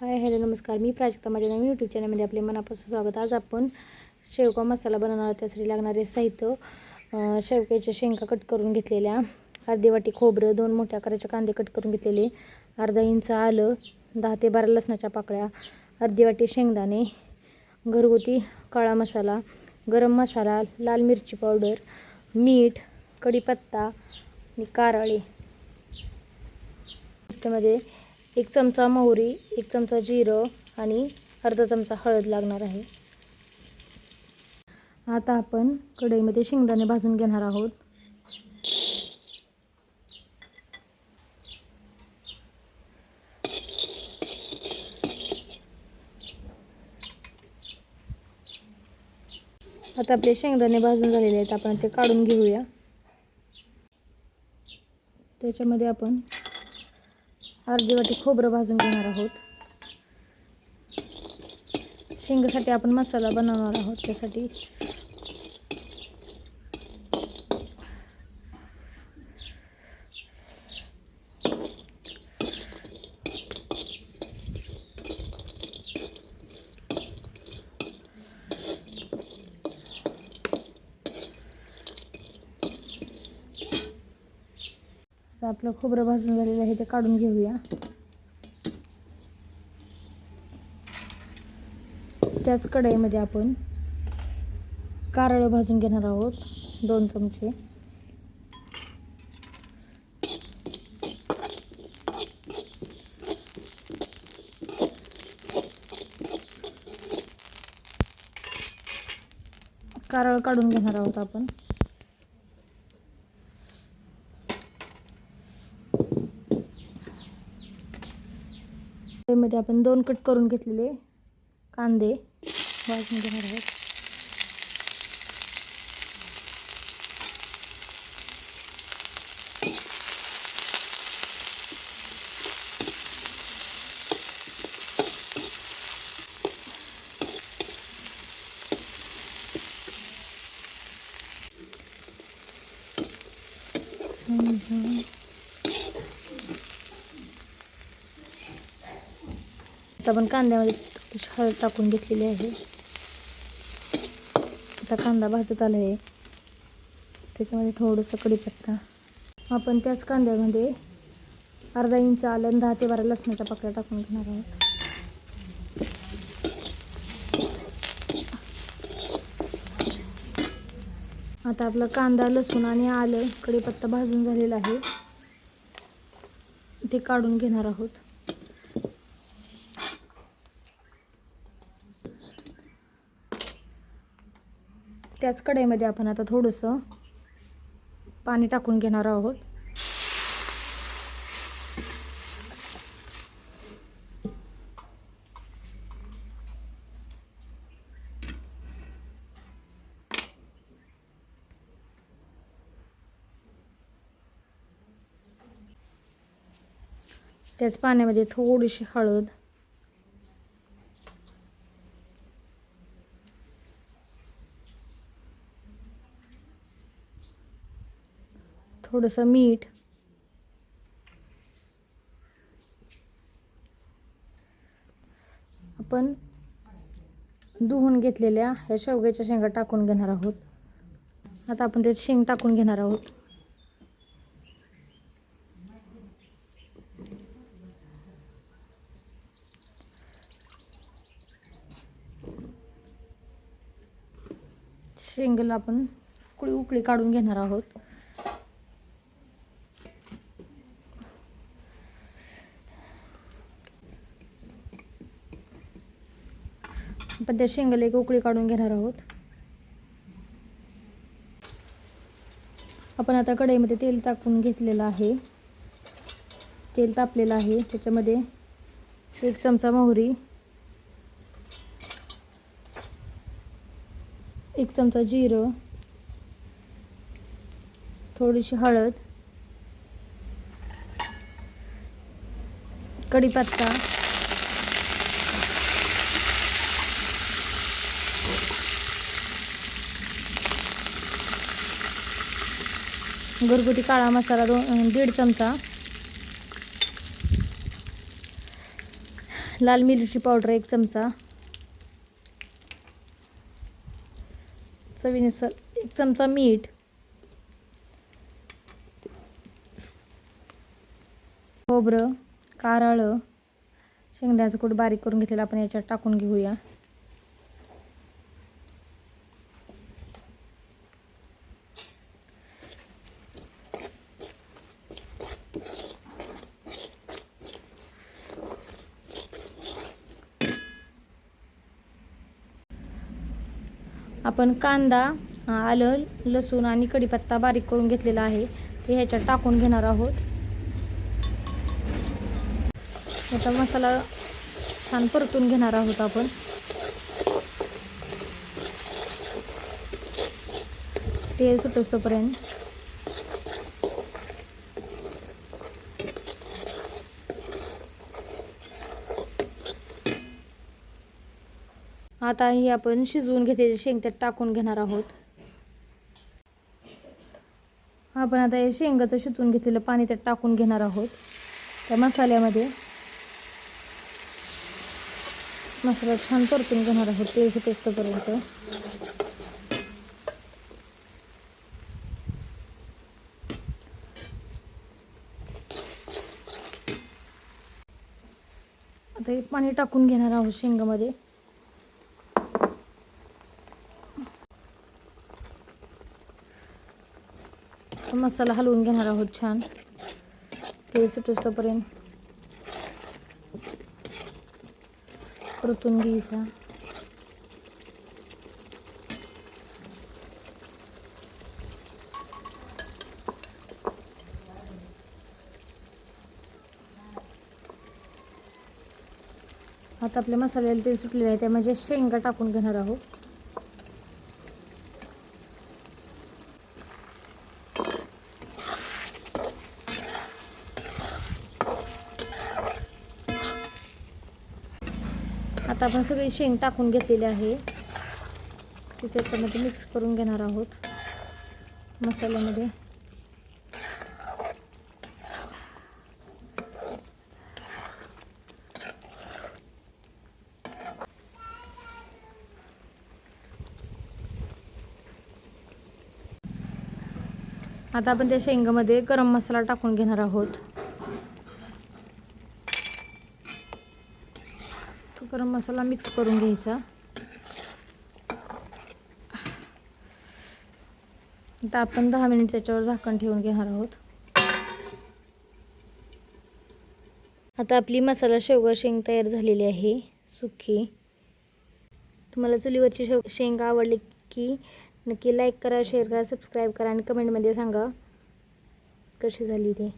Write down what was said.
Hi hello नमस्कार. मी प्राजक्ता. माझ्या नवीन YouTube चॅनलमध्ये आपले मनापासून स्वागत. आज आपण शेवगा मसाला बनवणार आहोत. त्यासाठी लागणारे साहित्य अं, शेवग्याच्या शेंगा कट करून घेतलेल्या अर्धी वाटी खोबरं दोन मोठ्या आकाराचे कांदे कट करून घेतलेले अर्धा इंच आलं दहा ते बारा लसणाच्या पाकळ्या अर्धी वाटी शेंगदाणे घरगुती काळा मसाला गरम मसाला लाल मिरची पावडर मीठ कढीपत्ता आणि कारळे. त्यामध्ये एक चमचा मोहरी एक चमचा जिरं आणि अर्धा चमचा हळद लागणार आहे. आता आपण कढईमध्ये शेंगदाणे भाजून घेणार आहोत. आता आपले शेंगदाणे भाजून झालेले आहेत आपण ते काढून घेऊया. त्याच्यामध्ये आपण अर्धी वाटी खोबरं भाजून घेणार आहोत. शेंगासाठी आपण मसाला बनवणार आहोत त्यासाठी. आता आपलं खोबरं भाजून झालेलं आहे ते काढून घेऊया. त्याच कढईमध्ये आपण कारळं भाजून घेणार आहोत दोन चमचे. कारळ काढून घेणार आहोत आपण. मध्ये आपण दोन कट करून घेतलेले कांदे भाजून घेणार आहोत हम्म. आता आपण कांद्यामध्ये हळद टाकून घेतलेली आहे. आता कांदा भाजत आला आहे. त्याच्यामध्ये थोडंसं कढीपत्ता आपण त्याच कांद्यामध्ये अर्धा इंच आलं दहा ते बारा लसणाच्या पाकळ्या टाकून घेणार आहोत. आता आपला कांदा लसूण आणि आलं कढीपत्ता भाजून झालेला आहे. ते काढून घेणार आहोत. त्याच कढईमध्ये आपण आता थोडंसं पाणी टाकून घेणार आहोत. त्याच पाण्यामध्ये थोडीशी हळद थोडंसं मीठ. आपण धुवून घेतलेल्या ह्या शेवग्याच्या शेंगा टाकून घेणार आहोत. आता आपण त्यात शेंग टाकून घेणार आहोत. शेंगला आपण उकळी उकळी काढून घेणार आहोत. सध्या त्या शेंगाला एक उकळी काढून घेणार आहोत. आपण आता कढईमध्ये तेल टाकून घेतलेलं आहे. तेल तापलेलं आहे. त्याच्यामध्ये एक चमचा मोहरी एक चमचा जिरं थोडीशी हळद कढीपत्ता घरगुती काळा मसाला दोन दीड चमचा. लाल मिरची पावडर एक चमचा. चवीनुसार एक चमचा मीठ. खोबरं कारळं शेंगदाचं कूट बारीक करून घेतलेलं आपण याच्यात टाकून घेऊया. आपण कांदा आलं लसूण आणि कढीपत्ता बारीक करून घेतलेला आहे. ते ह्याच्यात टाकून घेणार आहोत. आता मसाला छान परतून घेणार आहोत आपण. तेल सुटोस्तोपर्यंत आता ही आपण शिजवून घेतलेली शेंग त्यात टाकून घेणार आहोत. आपण आता हे शेंगाचं शिजवून घेतलेलं पाणी त्यात टाकून घेणार आहोत. त्या मसाल्यामध्ये मसाला छान परतून घेणार आहोत. तेल सुटेस्तपर्यंत आता हे पाणी टाकून घेणार आहोत शेंगामध्ये. मसाला हलवून घेणार आहोत छान. तेल सुटोस्तोपर्यंत. परतून घ्यायचा. आता आपल्या मसाल्याला तेल सुटलेलं आहे त्यामध्ये शेंगा टाकून घेणार आहोत. आता आपण सगळी शेंग टाकून घेतलेली आहे. ती त्याच्यामध्ये मिक्स करून घेणार आहोत. मसाल्यामध्ये. आता आपण त्या शेंगामध्ये गरम मसाला टाकून घेणार आहोत. तो गरम मसाला मिक्स करून घ्यायचा. आता आपण दहा मिनिट त्याच्यावर झाकण ठेवून घेणार आहोत. आता आपली मसाला शेवगा शेंग तयार झालेली आहे सुकी. तुम्हाला चुलीवरची शेव शेंग आवडली की नक्की लाईक करा शेअर करा सबस्क्राईब करा आणि कमेंटमध्ये सांगा कशी झाली ते.